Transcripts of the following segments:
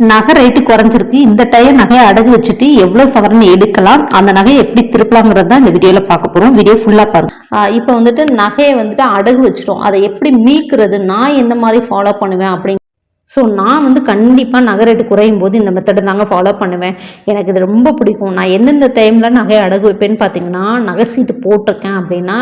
நகை ரேட்டு குறைஞ்சிருக்கு. இந்த டைம் நகையை அடகு வச்சுட்டு எவ்வளோ சவரன் எடுக்கலாம் அந்த நகையை எப்படி திருப்பலாங்கிறது தான் இந்த வீடியோவில் பார்க்க போகிறோம் வீடியோ ஃபுல்லாக பாருங்க. இப்போ வந்துட்டு நகையை வந்துட்டு அடகு வச்சிட்டோம். அதை எப்படி மீட்கிறது நான் எந்த மாதிரி ஃபாலோ பண்ணுவேன் அப்படிங்க ஸோ நான் வந்து கண்டிப்பாக நகை ரேட்டு குறையும் போது இந்த மெத்தடை தாங்க ஃபாலோ பண்ணுவேன். எனக்கு இது ரொம்ப பிடிக்கும். நான் எந்தெந்த டைமில் நகை அடகு வைப்பேன்னு பார்த்தீங்கன்னா நகை சீட்டு போட்டிருக்கேன் அப்படின்னா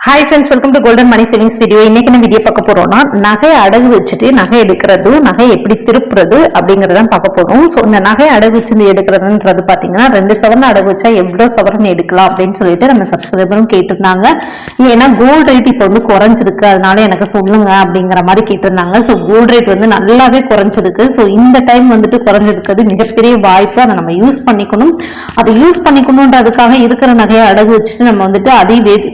hi friends welcome to golden money savings video இன்னைக்கு என்ன வீடியோ பார்க்க போறோம்னா நகை அடகு வச்சுட்டு நகை எடுக்கிறது நகை எப்படி திருப்புறது அப்படிங்கறத பார்க்க போறோம். ஸோ இந்த நகை அடகு வச்சு எடுக்கிறதுன்றது பாத்தீங்கன்னா ரெண்டு சவரன் அடகு வச்சா எவ்வளவு சவரன் எடுக்கலாம் அப்படின்னு சொல்லிட்டு நம்ம சப்ஸ்கிரைபரும் கேட்டிருந்தாங்க. ஏன்னா கோல்டு ரேட் இப்போ வந்து குறைஞ்சிருக்கு. அதனால எனக்கு சொல்லுங்க அப்படிங்கிற மாதிரி கேட்டிருந்தாங்க. ஸோ கோல்டு ரேட் வந்து நல்லாவே குறைஞ்சிருக்கு. ஸோ இந்த டைம் வந்துட்டு குறைஞ்சிருக்கிறது மிகப்பெரிய வாய்ப்பு. அதை நம்ம யூஸ் பண்ணிக்கணும். அதை யூஸ் பண்ணிக்கணுன்றதுக்காக இருக்கிற நகையை அடகு வச்சுட்டு நம்ம வந்துட்டு அதையும் வெ-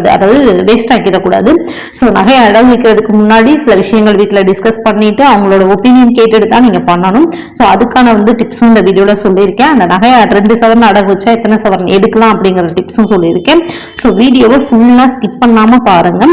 வெட்டியாக்கிடக்கூடாது அதாவது வேஸ்ட் ஆக்கிடக்கூடாது. ஸோ நகையை அடகு வைக்கிறதுக்கு முன்னாடி சில விஷயங்கள் வீட்டில் டிஸ்கஸ் பண்ணிட்டு அவங்களோட ஒப்பீனியன் கேட்டுட்டு தான் நீங்கள் பண்ணணும். ஸோ அதுக்கான வந்து டிப்ஸும் இந்த வீடியோவில் சொல்லியிருக்கேன். அந்த நகையை ரெண்டு சவரன் அடகு வச்சா எத்தனை சவரன் எடுக்கலாம் அப்படிங்கிற டிப்ஸும் சொல்லியிருக்கேன். ஸோ வீடியோவை ஃபுல்லாக ஸ்கிப் பண்ணாமல் பாருங்க.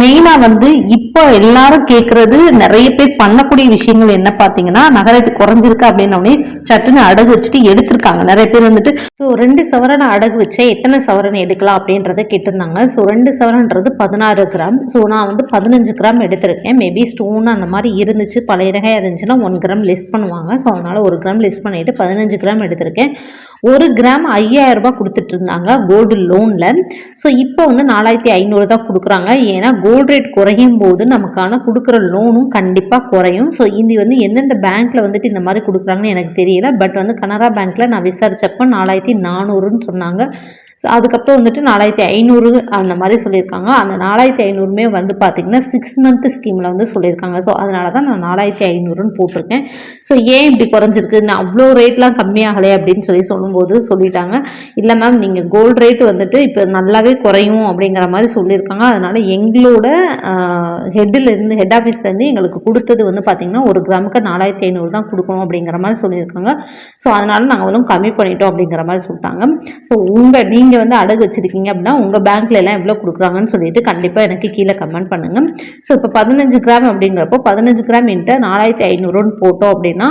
மெயினாக வந்து இப்போ எல்லாரும் கேட்குறது நிறைய பேர் பண்ணக்கூடிய விஷயங்கள் என்ன பார்த்தீங்கன்னா நகரத்து குறைஞ்சிருக்கு அப்படின்னோடனே சட்டுன்னு அடகு வச்சுட்டு எடுத்திருக்காங்க. நிறைய பேர் வந்துட்டு ஸோ ரெண்டு சவரன் அடகு வச்சா எத்தனை சவரன் எடுக்கலாம்? அப்படின்றத கேட்டிருந்தாங்க. ஸோ ரெண்டு சவரன்றது பதினாறு கிராம். ஸோ நான் வந்து பதினஞ்சு கிராம் எடுத்திருக்கேன். மேபி ஸ்டோன் அந்த மாதிரி இருந்துச்சு பழைய நகை இருந்துச்சுன்னா ஒன் கிராம் லெஸ் பண்ணுவாங்க. ஸோ அதனால் ஒரு கிராம் லெஸ் பண்ணிவிட்டு பதினஞ்சு கிராம் எடுத்திருக்கேன். ஒரு கிராம் ஐயாயிரம் ரூபாய் கொடுத்துட்டு இருந்தாங்க கோல்டு லோனில் ஸோ இப்போ வந்து நாலாயிரத்தி ஐநூறு தான் கொடுக்குறாங்க. ஏன்னா கோல்டு ரேட் குறையும் போது நமக்கான கொடுக்குற லோனும் கண்டிப்பாக குறையும். ஸோ இது வந்து எந்தெந்த பேங்க்கில் வந்துட்டு இந்த மாதிரி கொடுக்குறாங்கன்னு எனக்கு தெரியல. பட் வந்து கனரா பேங்க்கில் நான் விசாரிச்சப்போ நாலாயிரத்தி நானூறுன்னு சொன்னாங்க. அதுக்கப்புறம் வந்துட்டு நாலாயிரத்தி ஐநூறு அந்த மாதிரி சொல்லியிருக்காங்க. அந்த நாலாயிரத்தி ஐநூறுமே வந்து பார்த்தீங்கன்னா சிக்ஸ் மந்த் ஸ்கீமில் வந்து சொல்லியிருக்காங்க. ஸோ அதனால தான் நான் நாலாயிரத்தி ஐநூறுன்னு போட்டிருக்கேன். ஸோ ஏன் இப்படி குறைஞ்சிருக்கு? நான் அவ்வளோ ரேட்லாம் கம்மியாகலை அப்படின்னு சொல்லி சொல்லும்போது சொல்லிட்டாங்க. இல்லை மேம் நீங்கள் கோல்டு ரேட் வந்துட்டு இப்போ நல்லாவே குறையும் அப்படிங்கிற மாதிரி சொல்லியிருக்காங்க. அதனால் எங்களோட ஹெட்டிலேருந்து ஹெட் ஆஃபீஸ்லேருந்து எங்களுக்கு கொடுத்தது வந்து பார்த்தீங்கன்னா ஒரு கிராமுக்கு நாலாயிரத்தி ஐநூறு தான் கொடுக்கணும் அப்படிங்கிற மாதிரி சொல்லியிருக்காங்க. ஸோ அதனால நாங்கள் வந்து கம்மி பண்ணிட்டோம் அப்படிங்கிற மாதிரி சொல்லிட்டாங்க. ஸோ உங்கள் நீங்கள் வந்து அடகு வச்சிருக்கீங்க அப்படின்னா உங்கள் பேங்க்ல எல்லாம் எவ்வளோ கொடுக்குறாங்கன்னு சொல்லிட்டு கண்டிப்பாக எனக்கு கீழே கமெண்ட் பண்ணுங்க. ஸோ இப்போ பதினஞ்சு கிராம் அப்படிங்கிறப்போ பதினஞ்சு கிராம் இன்ட்டு நாலாயிரத்தி ஐநூறுன்னு போட்டோம் அப்படின்னா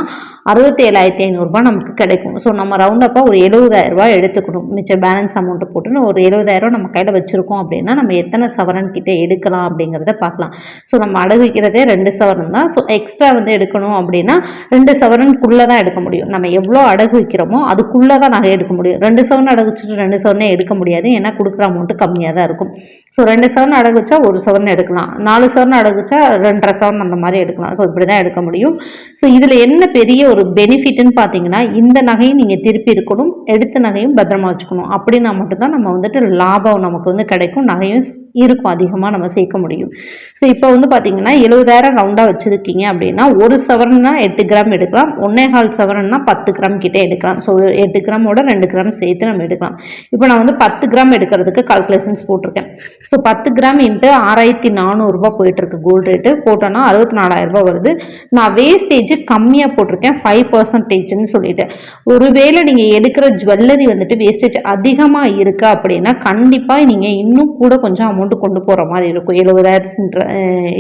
அறுபத்தி ஏழாயிரத்தி ஐநூறுரூபா நமக்கு கிடைக்கும். ஸோ நம்ம ரவுண்டப்பாக ஒரு 70000 ரூபாய் எடுத்துக்கணும். மிச்சம் பேலன்ஸ் அமௌண்ட்டை போட்டுன்னு ஒரு 70000 நம்ம கையில் வச்சுருக்கோம் அப்படின்னா நம்ம எத்தனை சவரன் கிட்ட எடுக்கலாம் அப்படிங்கிறத பார்க்கலாம். ஸோ நம்ம அடகு வைக்கிறதே ரெண்டு சவரன் தான். ஸோ எக்ஸ்ட்ரா வந்து எடுக்கணும் அப்படின்னா ரெண்டு சவரனுக்குள்ளே தான் எடுக்க முடியும். நம்ம எவ்வளோ அடகு வைக்கிறோமோ அதுக்குள்ளே தான் நகை எடுக்க முடியும். ரெண்டு சவரன் அடகு வச்சுட்டு ரெண்டு சவரனே எடுக்க முடியாது. ஏன்னா கொடுக்குற அமௌண்ட்டு கம்மியாக தான் இருக்கும். ஸோ ரெண்டு சவரன் அடகு வச்சா ஒரு சவரன் எடுக்கலாம். நாலு சவரன் அடகு வச்சா ரெண்டரை சவரன் அந்த மாதிரி எடுக்கலாம். ஸோ இப்படி தான் எடுக்க முடியும். ஸோ இதில் என்ன பெரிய ஒரு பெனிஃபிட்னு பார்த்தீங்கன்னா இந்த நகையும் நீங்கள் திருப்பி இருக்கணும் எடுத்த நகையும் பத்திரமா வச்சுக்கணும். அப்படின்னா மட்டும்தான் நம்ம வந்துட்டு லாபம் நமக்கு வந்து கிடைக்கும். நகையும் இருக்கும் அதிகமாக நம்ம சேர்க்க முடியும். ஸோ இப்போ வந்து பார்த்தீங்கன்னா எழுபதாயிரம் ரவுண்டாக வச்சுருக்கீங்க அப்படின்னா ஒரு சவரன்னா எட்டு கிராம் எடுக்கலாம். ஒன்னே கால் சவரன்னா பத்து கிராம் கிட்டே எடுக்கலாம். ஸோ எட்டு கிராமோட ரெண்டு கிராம் சேர்த்து நம்ம எடுக்கலாம். இப்போ நான் வந்து பத்து கிராம் எடுக்கிறதுக்கு கால்குலேஷன்ஸ் போட்டிருக்கேன். ஸோ பத்து கிராம் இன்ட்டு ஆறாயிரத்தி நானூறுரூபா போயிட்டுருக்கு கோல்டு ரேட்டு போட்டோன்னா அறுபத்தி நாலாயிரம் ரூபாய் வருது. நான் வேஸ்டேஜ் கம்மியாக போட்டிருக்கேன். ஃபைவ் பர்சன்டேஜ்னு சொல்லிட்டு. ஒருவேளை நீங்கள் எடுக்கிற ஜுவல்லரி வந்துட்டு வேஸ்டேஜ் அதிகமாக இருக்குது அப்படின்னா கண்டிப்பாக நீங்கள் இன்னும் கூட கொஞ்சம் அமௌண்ட் கொண்டு போகிற மாதிரி இருக்கும். எழுபதாயிரத்துன்ற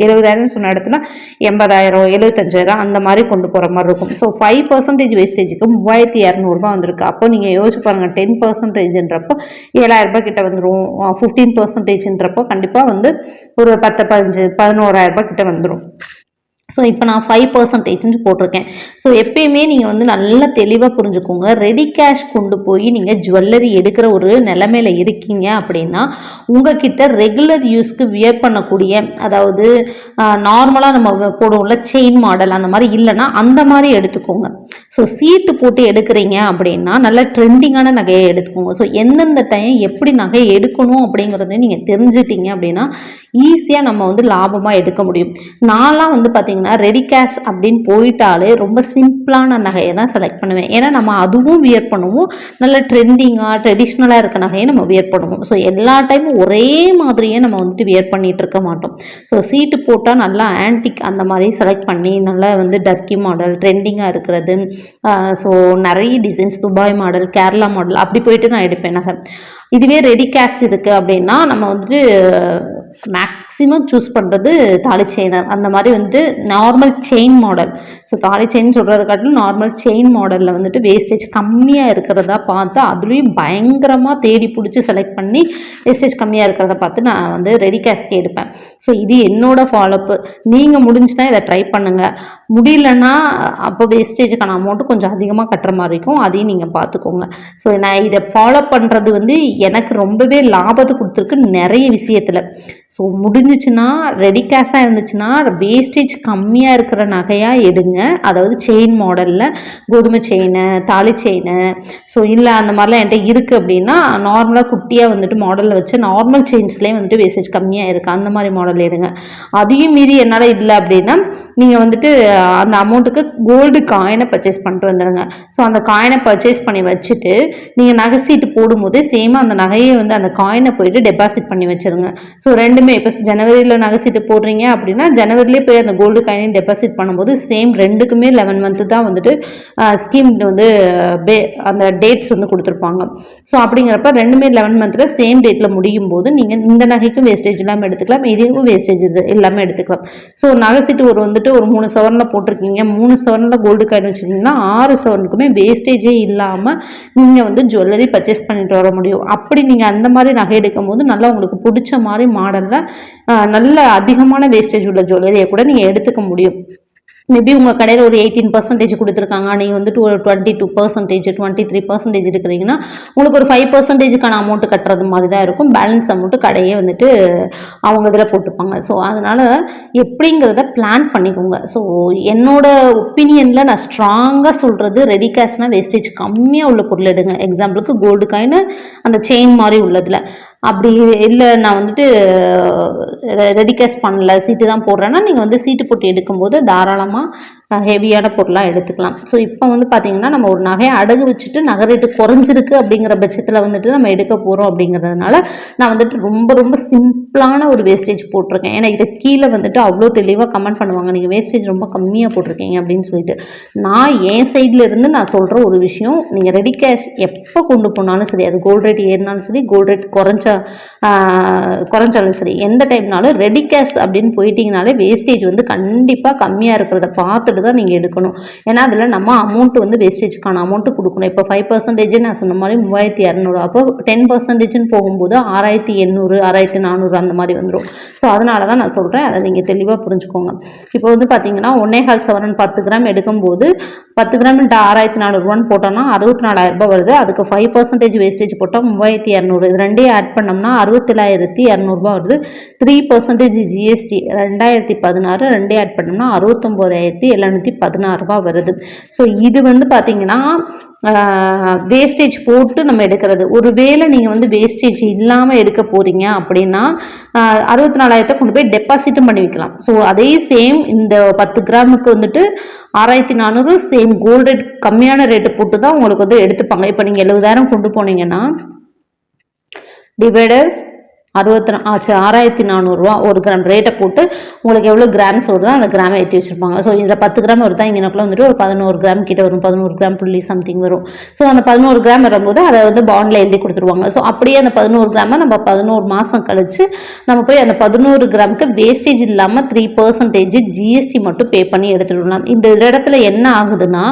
எழுபதாயிரம்னு சொன்ன இடத்துல எண்பதாயிரம் எழுபத்தஞ்சாயிரம் அந்த மாதிரி கொண்டு போகிற மாதிரி இருக்கும். ஸோ ஃபைவ் பர்சன்டேஜ் வேஸ்டேஜுக்கு மூவாயிரத்தி இரநூறுபா வந்திருக்கு. அப்போ நீங்கள் யோசிச்சு பாருங்கள் டென் பர்சன்டேஜ்ன்றப்போ ஏழாயிரம் ரூபாய் கிட்ட வந்துடும் ஃபிஃப்டீன் பர்சன்டேஜ்ன்றப்போ கண்டிப்பாக வந்து ஒரு பத்து பதினஞ்சு பதினோராயிரம் ரூபாய் கிட்ட வந்துடும் ஸோ இப்போ நான் ஃபைவ் பர்சன்டேஜ்னு போட்டிருக்கேன். ஸோ எப்பயுமே நீங்கள் வந்து நல்லா தெளிவாக புரிஞ்சுக்கோங்க. ரெடி கேஷ் கொண்டு போய் நீங்கள் ஜுவல்லரி எடுக்கிற ஒரு நிலமையில இருக்கீங்க அப்படின்னா உங்ககிட்ட ரெகுலர் யூஸ்க்கு வியர் பண்ணக்கூடிய அதாவது நார்மலாக நம்ம போடுவோம்ல செயின் மாடல் அந்த மாதிரி இல்லைன்னா அந்த மாதிரி எடுத்துக்கோங்க. ஸோ சீட்டு போட்டு எடுக்கிறீங்க அப்படின்னா நல்ல ட்ரெண்டிங்கான நகையை எடுத்துக்கோங்க. ஸோ எந்தெந்த டைம் எப்படி நகை எடுக்கணும் அப்படிங்கிறதையும் நீங்கள் தெரிஞ்சுட்டீங்க அப்படின்னா ஈஸியாக நம்ம வந்து லாபமாக எடுக்க முடியும். நான்லாம் வந்து பார்த்தீங்கன்னா ரெடி கேஷ் அப்படின்னு போயிட்டாலே ரொம்ப சிம்பிளான நகையை தான் செலக்ட் பண்ணுவேன். ஏன்னா நம்ம அதுவும் வியர் பண்ணுவோம். நல்ல ட்ரெண்டிங்காக ட்ரெடிஷ்னலாக இருக்க நகையை நம்ம வியர் பண்ணுவோம். ஸோ எல்லா டைமும் ஒரே மாதிரியே நம்ம வந்துட்டு வியர் பண்ணிட்டு இருக்க மாட்டோம். ஸோ சீட்டு போட்டால் நல்லா ஆன்டிக் அந்த மாதிரி செலக்ட் பண்ணி நல்லா வந்து டர்க்கி மாடல் ட்ரெண்டிங்காக இருக்கிறது. ஸோ நிறைய designs Dubai model Kerala model அப்படி போயிட்டு நான் எடுப்பேன் நகை. இதுவே ரெடி கேஷ் இருக்குது அப்படின்னா நம்ம வந்துட்டு மேக்ஸிமம் சூஸ் பண்ணுறது தாலி செயினர் அந்த மாதிரி வந்துட்டு நார்மல் செயின் மாடல் ஸோ தாலி செயின் சொல்கிறத காட்டிலும் நார்மல் செயின் மாடலில் வந்துட்டு வேஸ்டேஜ் கம்மியாக இருக்கிறதா பார்த்து அதுலேயும் பயங்கரமாக தேடி பிடிச்சி செலக்ட் பண்ணி வேஸ்டேஜ் கம்மியாக இருக்கிறத பார்த்து நான் வந்து ரெடி கேஷ்க்கு எடுப்பேன். ஸோ இது என்னோடய ஃபாலோப்பு நீங்கள் முடிஞ்சுன்னா இதை ட்ரை பண்ணுங்கள் முடியலன்னா அப்போ வேஸ்டேஜுக்கான அமௌண்ட்டு கொஞ்சம் அதிகமாக கட்டுற மாதிரி இருக்கும். அதையும் நீங்கள் பார்த்துக்கோங்க. ஸோ நான் இதை ஃபாலோ பண்ணுறது வந்து எனக்கு ரொம்பவே லாபத்தை கொடுத்துருக்கு நிறைய விஷயத்தில். ஸோ முடிஞ்சிச்சுன்னா ரெடி கேஷாக இருந்துச்சுன்னா வேஸ்டேஜ் கம்மியாக இருக்கிற நகையாக எடுங்க. அதாவது செயின் மாடலில் கோதுமை செயின் தாலி செயின் ஸோ இல்லை அந்த மாதிரிலாம் என்கிட்ட இருக்குது அப்படின்னா நார்மலாக குட்டியாக வந்துட்டு மாடலில் வச்சு நார்மல் செயின்ஸ்லேயே வந்துட்டு வேஸ்டேஜ் கம்மியாக இருக்குது அந்த மாதிரி மாடல் எடுங்க. அதையும் மீறி என்னால் இல்லை அப்படின்னா நீங்கள் வந்துட்டு அந்த அமௌண்ட்டுக்கு கோல்டு காயினை பர்ச்சேஸ் பண்ணிட்டு வந்துடுங்க ஸோ அந்த காயினை பர்ச்சேஸ் பண்ணி வச்சுட்டு நீங்கள் நகை சீட்டு போடும்போது சேமாக அந்த நகையை வந்து அந்த காயினை போயிட்டு டெபாசிட் பண்ணி வச்சுருங்க. ஸோ ரெண்டு ரெண்டுமே. இப்போ ஜனவரியில் நகை சீட்டு போடுறீங்க அப்படின்னா ஜனவரிலே போய் அந்த கோல்டு காயினையும் டெபாசிட் பண்ணும்போது சேம் ரெண்டுக்குமே லெவன் மந்த்து தான் வந்துட்டு ஸ்கீம் வந்து பே அந்த டேட்ஸ் வந்து கொடுத்துருப்பாங்க. ஸோ அப்படிங்கிறப்ப ரெண்டுமே லெவன் மந்த்தில் சேம் டேட்டில் முடியும் போது நீங்கள் இந்த நகைக்கும் வேஸ்டேஜ் இல்லாமல் எடுத்துக்கலாம். இதுவும் வேஸ்டேஜ் இல்லாமல் எடுத்துக்கலாம். ஸோ நகை சீட்டு ஒரு வந்துட்டு ஒரு மூணு சவரனில் போட்டிருக்கீங்க. மூணு சவரனில் கோல்டு காயின் வச்சுருக்கீங்கன்னா ஆறு சவரனுக்குமே வேஸ்டேஜே இல்லாமல் நீங்கள் வந்து ஜுவல்லரி பர்ச்சேஸ் பண்ணிட்டு வர முடியும். அப்படி நீங்கள் அந்த மாதிரி நகை எடுக்கும் போது நல்லா உங்களுக்கு பிடிச்ச மாதிரி மாடல் மாடலில் நல்ல அதிகமான வேஸ்டேஜ் உள்ள ஜுவல்லரியை கூட நீங்கள் எடுத்துக்க முடியும். மேபி உங்கள் கடையில் ஒரு எயிட்டீன் பர்சன்டேஜ் கொடுத்துருக்காங்க. நீங்கள் வந்துட்டு ஒரு twenty two percentage twenty three percentage இருக்கிறீங்கன்னா உங்களுக்கு ஒரு ஃபைவ் பர்சன்டேஜுக்கான அமௌண்ட் கட்டுறது மாதிரி தான் இருக்கும். பேலன்ஸ் அமௌண்ட்டு கடையே வந்துட்டு அவங்க இதில் போட்டுப்பாங்க. ஸோ அதனால் எப்படிங்கிறத பிளான் பண்ணிக்கோங்க. ஸோ என்னோட ஒப்பீனியனில் நான் ஸ்ட்ராங்காக சொல்கிறது ரெடி கேஷ்னால் வேஸ்டேஜ் கம்மியாக உள்ள பொருள் எடுங்க. எக்ஸாம்பிளுக்கு கோல்டு காயின் அந்த செயின் மாதிரி உள்ளதில். அப்படி இல்லை நான் வந்துட்டு ரெடி கேஷ் பண்ணல சீட்டு தான் போடுறேன்னா நீங்கள் வந்து சீட்டு போட்டு எடுக்கும்போது தாராளமாக ஹெவியான பொருளாக எடுத்துக்கலாம். ஸோ இப்போ வந்து பார்த்திங்கன்னா நம்ம ஒரு நகையை அடகு வச்சுட்டு நகை ரேட்டு குறைஞ்சிருக்கு அப்படிங்கிற பட்சத்தில் வந்துட்டு நம்ம எடுக்க போகிறோம் அப்படிங்கிறதுனால நான் வந்துட்டு ரொம்ப ரொம்ப சிம்பிளான ஒரு வேஸ்டேஜ் போட்டிருக்கேன். ஏன்னா இதை கீழே வந்துட்டு அவ்வளோ தெளிவாக கமெண்ட் பண்ணுவாங்க. நீங்கள் வேஸ்டேஜ் ரொம்ப கம்மியாக போட்டிருக்கீங்க அப்படின்னு சொல்லிட்டு. நான் என் சைடில் இருந்து நான் சொல்கிற ஒரு விஷயம் நீங்கள் ரெடி கேஷ் எப்போ கொண்டு போனாலும் சரி அது கோல்ட் ரேட் ஏறினாலும் சரி கோல்ட் ரேட் குறைஞ்ச குறைஞ்சாலும் சரி எந்த டைம்னாலும் ரெடி கேஷ் அப்படின்னு போயிட்டீங்கனாலே வேஸ்டேஜ் வந்து கண்டிப்பாக கம்மியாக இருக்கிறத பார்த்துட்டு தான் நீங்கள் எடுக்கணும். ஏன்னா அதில் நம்ம அமௌண்ட் வந்து வேஸ்டேஜ்க்கான அமௌண்ட்டு கொடுக்கணும். இப்போ ஃபைவ் பர்சன்டேஜ் நான் சொன்ன மாதிரி மூவாயிரத்தி இரநூறு அப்போ டென் பர்சன்டேஜ்னு போகும்போது ஆறாயிரத்தி எண்ணூறு ஆறாயிரத்தி நானூறு அந்த மாதிரி வந்துடும் ஸோ அதனால தான் நான் சொல்கிறேன் அதை நீங்கள் தெளிவாக புரிஞ்சுக்கோங்க. இப்போ வந்து பார்த்தீங்கன்னா ஒன்னே கால் சவரன் பத்து கிராம் எடுக்கும்போது பத்து கிராம் ஆறாயிரத்தி நானூறுரூவான்னு போட்டோம்னா அறுபத்தி நாலாயிரம் ரூபாய் வருது. அதுக்கு ஃபைவ் பர்சன்டேஜ் வேஸ்டேஜ் போட்டால் மூவாயிரத்தி இரநூறு. இது ரெண்டையும் ஆட் பண்ணோம்னா அறுபத்தேழாயிரத்தி இரநூறுபா வருது. த்ரீ பர்சன்டேஜ் ஜிஎஸ்டி ரெண்டாயிரத்தி பதினாறு. ரெண்டே ஆட் பண்ணோம்னா அறுபத்தொம்போதாயிரத்தி எழுநூற்றி பதினாறுரூபா வருது. ஸோ இது வந்து பார்த்திங்கன்னா வேஸ்டேஜ் போட்டு நம்ம எடுக்கிறது. ஒருவேளை நீங்கள் வந்து வேஸ்டேஜ் இல்லாமல் எடுக்க போகிறீங்க அப்படின்னா அறுபத்தி நாலாயிரத்தை கொண்டு போய் டெபாசிட்டும் பண்ணி வைக்கலாம். ஸோ அதே சேம் இந்த பத்து கிராமுக்கு வந்துட்டு ஆறாயிரத்தி நானூறு சேம் கோல்டு ரேட் கம்மியான ரேட்டு போட்டு தான் உங்களுக்கு வந்து எடுத்துப்பாங்க. இப்போ நீங்கள் எழுபதாயிரம் கொண்டு போனீங்கன்னா டிவைடர் அறுபத்தி ஆச்சு ஆறாயிரத்தி நானூறுரூவா ஒரு கிராம் ரேட்டை போட்டு உங்களுக்கு எவ்வளோ கிராம்ஸ் வருதோ அந்த கிராமை ஏற்றி வச்சுருப்பாங்க. ஸோ இதில் பத்து கிராம் வருதா இங்கனக்குள்ள வந்துட்டு ஒரு பதினோரு கிராம் கிட்ட வரும். பதினோரு கிராம் புள்ளி சம்திங் வரும். ஸோ அந்த பதினோரு கிராம் வரும்போது அதை வந்து பாண்டில் எழுதி கொடுத்துருவாங்க. ஸோ அப்படியே அந்த பதினோரு கிராமை நம்ம பதினோரு மாதம் கழித்து நம்ம போய் அந்த பதினோரு கிராமுக்கு வேஸ்டேஜ் இல்லாமல் த்ரீ பர்சன்டேஜ் ஜிஎஸ்டி மட்டும் பே பண்ணி எடுத்துடலாம் இந்த இடத்துல என்ன ஆகுதுன்னா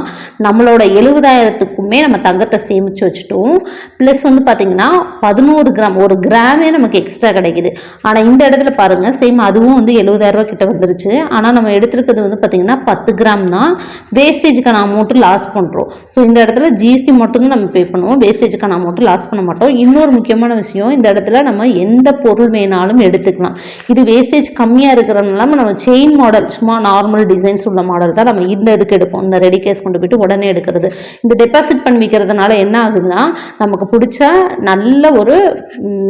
நம்மளோட எழுபதாயிரத்துக்குமே நம்ம தங்கத்தை சேமித்து வச்சுட்டோம். ப்ளஸ் வந்து பார்த்திங்கன்னா பதினோரு கிராம் ஒரு கிராமே நமக்கு எக்ஸ்ட்ரா கிடைக்குது. ஆனால் இந்த இடத்துல பாருங்கள் சேம் அதுவும் வந்து எழுபதாயிரரூவா கிட்ட வந்துருச்சு. ஆனால் நம்ம எடுத்துருக்கிறது வந்து பார்த்திங்கன்னா பத்து கிராம் தான். வேஸ்டேஜுக்கான அமௌண்ட்டு லாஸ் பண்ணுறோம் ஸோ இந்த இடத்துல ஜிஎஸ்டி மட்டும்தான் நம்ம பே பண்ணுவோம். வேஸ்டேஜுக்கான அமௌண்ட்டு லாஸ் பண்ண மாட்டோம். இன்னொரு முக்கியமான விஷயம் இந்த இடத்துல நம்ம எந்த பொருள் வேணாலும் எடுத்துக்கலாம். இது வேஸ்டேஜ் கம்மியாக இருக்கிறதுனால நம்ம செயின் மாடல் சும்மா நார்மல் டிசைன்ஸ் உள்ள மாடல் தான் நம்ம இந்த இதுக்கு எடுப்போம். இந்த ரெடி கேஸ் கொண்டு போயிட்டு உடனே எடுக்கிறது. இந்த டெபாசிட் பண்ணி வைக்கிறதுனால என்ன ஆகுதுன்னா நமக்கு பிடிச்ச நல்ல ஒரு